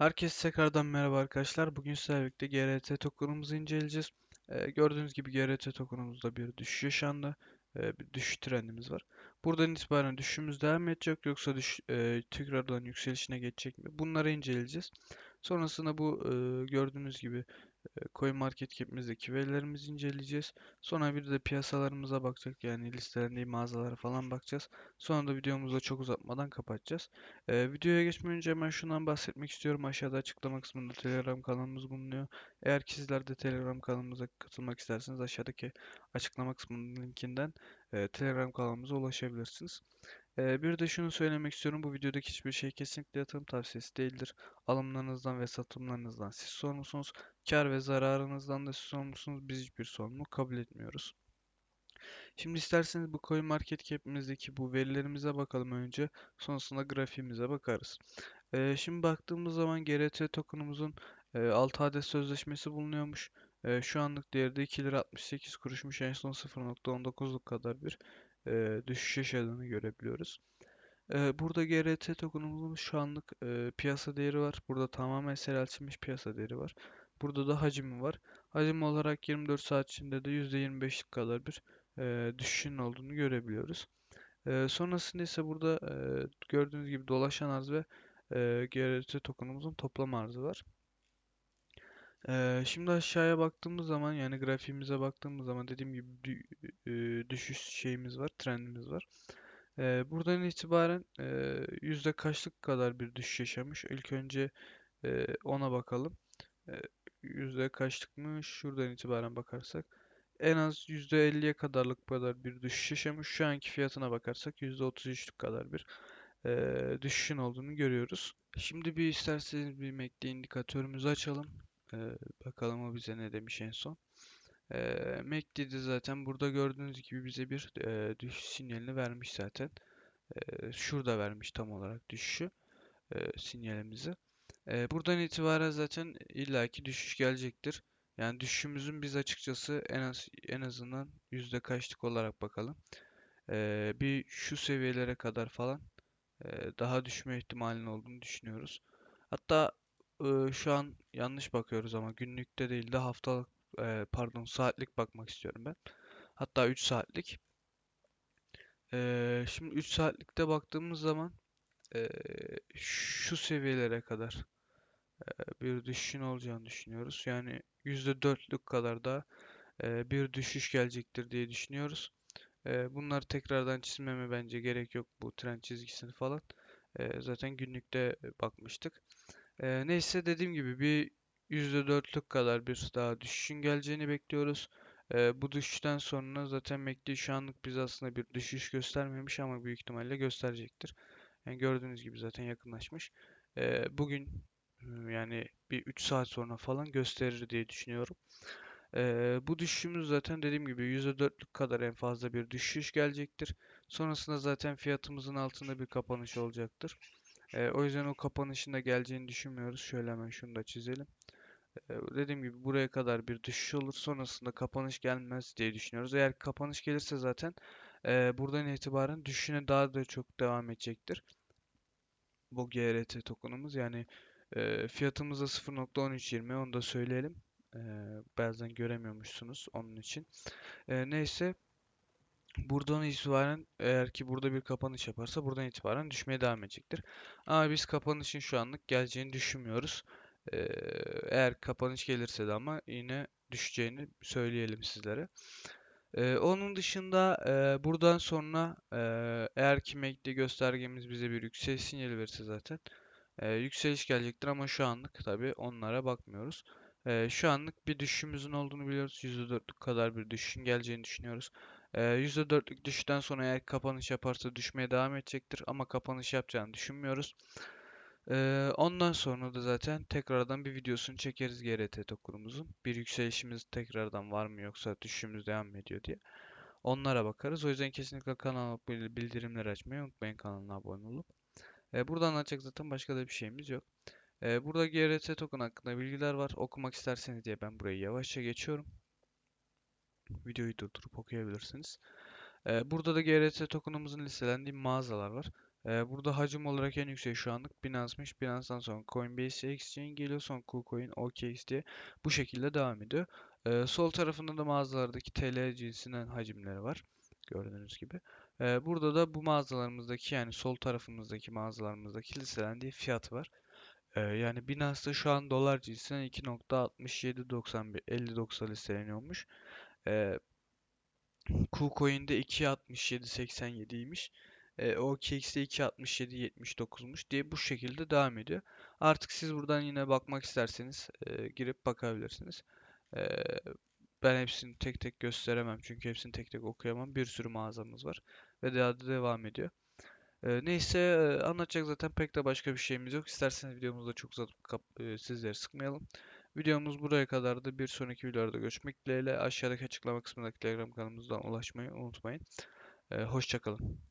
Herkese tekrardan merhaba arkadaşlar. Bugün sizlerle birlikte GRT token'ımızı inceleyeceğiz. Ee, gördüğünüz gibi GRT token'ımızda bir düşüş yaşandı. Ee, bir düşüş trendimiz var. Buradan itibaren düşüşümüz devam edecek yoksa düş, e, tekrardan yükselişine geçecek mi? Bunları inceleyeceğiz. Sonrasında bu e, gördüğünüz gibi e, CoinMarketCap'imizdeki verilerimizi inceleyeceğiz. Sonra bir de piyasalarımıza bakacak yani listelendiği mağazalara falan bakacağız. Sonra da videomuzu da çok uzatmadan kapatacağız. Ee, videoya geçmeden önce hemen şundan bahsetmek istiyorum. Aşağıda açıklama kısmında Telegram kanalımız bulunuyor. Eğer ki sizler de Telegram kanalımıza katılmak isterseniz aşağıdaki açıklama kısmının linkinden e, Telegram kanalımıza ulaşabilirsiniz. E, bir de şunu söylemek istiyorum. Bu videodaki hiçbir şey kesinlikle yatırım tavsiyesi değildir. Alımlarınızdan ve satımlarınızdan siz sorumlusunuz. Kar ve zararınızdan da siz sorumlusunuz. Biz hiçbir sorumluluk kabul etmiyoruz. Şimdi isterseniz bu CoinMarketCap'imizdeki bu verilerimize bakalım önce. Sonrasında grafiğimize bakarız. Ee, şimdi baktığımız zaman GRT token'ımızın e, 6 adet sözleşmesi bulunuyormuş. E, şu anlık değeri de 2 lira 68 kuruşmuş. En son 0.19'luk kadar bir e, düşüş yaşadığını görebiliyoruz. E, burada GRT token'ımızın şu anlık e, piyasa değeri var. Burada tamamen seyreltilmiş piyasa değeri var. Burada da hacmi var. Hacim olarak 24 saat içinde de %25'lik kadar bir e, düşüşün olduğunu görebiliyoruz. E, sonrasında ise burada e, gördüğünüz gibi dolaşan arz ve e, GRT token'ımızın toplam arzı var. Şimdi aşağıya baktığımız zaman yani grafiğimize baktığımız zaman dediğim gibi dü- düşüş şeyimiz var, trendimiz var. Buradan itibaren yüzde kaçlık kadar bir düşüş yaşamış. İlk önce ona bakalım. Yüzde kaçlıkmış? Şuradan itibaren bakarsak en az %50'ye kadarlık kadar bir düşüş yaşamış. Şu anki fiyatına bakarsak %33'lük kadar bir düşüşün olduğunu görüyoruz. Şimdi bir isterseniz bir MACD indikatörümüzü açalım. E, bakalım o bize ne demiş en son. E, MACD'de zaten burada gördüğünüz gibi bize bir e, düşüş sinyalini vermiş zaten. E, şurada vermiş tam olarak düşüşü e, sinyalimizi. E, buradan itibaren zaten illaki düşüş gelecektir. Yani düşüşümüzün biz açıkçası en az en azından yüzde kaçlık olarak bakalım. E, bir şu seviyelere kadar falan e, daha düşme ihtimalinin olduğunu düşünüyoruz. Hatta e, şu an yanlış bakıyoruz ama günlükte değil de haftalık e, pardon saatlik bakmak istiyorum ben. Hatta 3 saatlik. E, şimdi 3 saatlikte baktığımız zaman e, şu seviyelere kadar bir düşüşün olacağını düşünüyoruz. Yani %4'lük kadar da e, bir düşüş gelecektir diye düşünüyoruz. E, bunları tekrardan çizmeme bence gerek yok bu trend çizgisini falan. E, zaten günlükte bakmıştık. E, neyse dediğim gibi bir %4'lük kadar bir daha düşüşün geleceğini bekliyoruz. E, bu düşüşten sonra zaten MACD şu anlık biz aslında bir düşüş göstermemiş ama büyük ihtimalle gösterecektir. Yani gördüğünüz gibi zaten yakınlaşmış. E, bugün yani bir 3 saat sonra falan gösterir diye düşünüyorum. Ee, bu düşüşümüz zaten dediğim gibi %4'lük kadar en fazla bir düşüş gelecektir. Sonrasında zaten fiyatımızın altında bir kapanış olacaktır. Ee, o yüzden o kapanışın da geleceğini düşünmüyoruz. Şöyle hemen şunu da çizelim. Ee, dediğim gibi buraya kadar bir düşüş olur. Sonrasında kapanış gelmez diye düşünüyoruz. Eğer kapanış gelirse zaten e, buradan itibaren düşüşüne daha da çok devam edecektir. Bu GRT tokenımız yani e, fiyatımız da 0.1320 onu da söyleyelim. E, bazen göremiyormuşsunuz onun için. E, neyse buradan itibaren eğer ki burada bir kapanış yaparsa buradan itibaren düşmeye devam edecektir. Ama biz kapanışın şu anlık geleceğini düşünmüyoruz. E, eğer kapanış gelirse de ama yine düşeceğini söyleyelim sizlere. Ee, onun dışında e, buradan sonra e, eğer ki MACD göstergemiz bize bir yükseliş sinyali verirse zaten e, yükseliş gelecektir ama şu anlık tabi onlara bakmıyoruz. E, şu anlık bir düşüşümüzün olduğunu biliyoruz. %4'lük kadar bir düşüşün geleceğini düşünüyoruz. E, %4'lük düşüşten sonra eğer kapanış yaparsa düşmeye devam edecektir ama kapanış yapacağını düşünmüyoruz. Ondan sonra da zaten tekrardan bir videosunu çekeriz GRT token'ımızın. Bir yükselişimiz tekrardan var mı yoksa düşüşümüz devam mı ediyor diye. Onlara bakarız. O yüzden kesinlikle kanala bildirimleri açmayı unutmayın kanalına abone olup. Buradan anlatacak zaten başka da bir şeyimiz yok. Burada GRT token hakkında bilgiler var. Okumak isterseniz diye ben burayı yavaşça geçiyorum. Videoyu durdurup okuyabilirsiniz. Ee, burada da GRT token'ımızın listelendiği mağazalar var. Ee, burada hacim olarak en yüksek şu anlık Binance'mış. Binance'dan sonra Coinbase Exchange geliyor. Sonra KuCoin, OKX diye bu şekilde devam ediyor. Ee, sol tarafında da mağazalardaki TL cinsinden hacimleri var. Gördüğünüz gibi. Ee, burada da bu mağazalarımızdaki yani sol tarafımızdaki mağazalarımızdaki listelendiği fiyat var. Ee, yani Binance'da şu an dolar cinsinden 2.6791 59'a listeleniyormuş. Ee, KuCoin'de 2.6787'ymiş. E, OKX'de 2.67.79'muş diye bu şekilde devam ediyor. Artık siz buradan yine bakmak isterseniz e, girip bakabilirsiniz. E, ben hepsini tek tek gösteremem çünkü hepsini tek tek okuyamam. Bir sürü mağazamız var ve daha da devam ediyor. E, neyse e, anlatacak zaten pek de başka bir şeyimiz yok. İsterseniz videomuzda çok uzatıp e, sizleri sıkmayalım. Videomuz buraya kadardı. Bir sonraki videolarda görüşmek dileğiyle. Aşağıdaki açıklama kısmındaki Telegram kanalımızdan ulaşmayı unutmayın. E, hoşça kalın.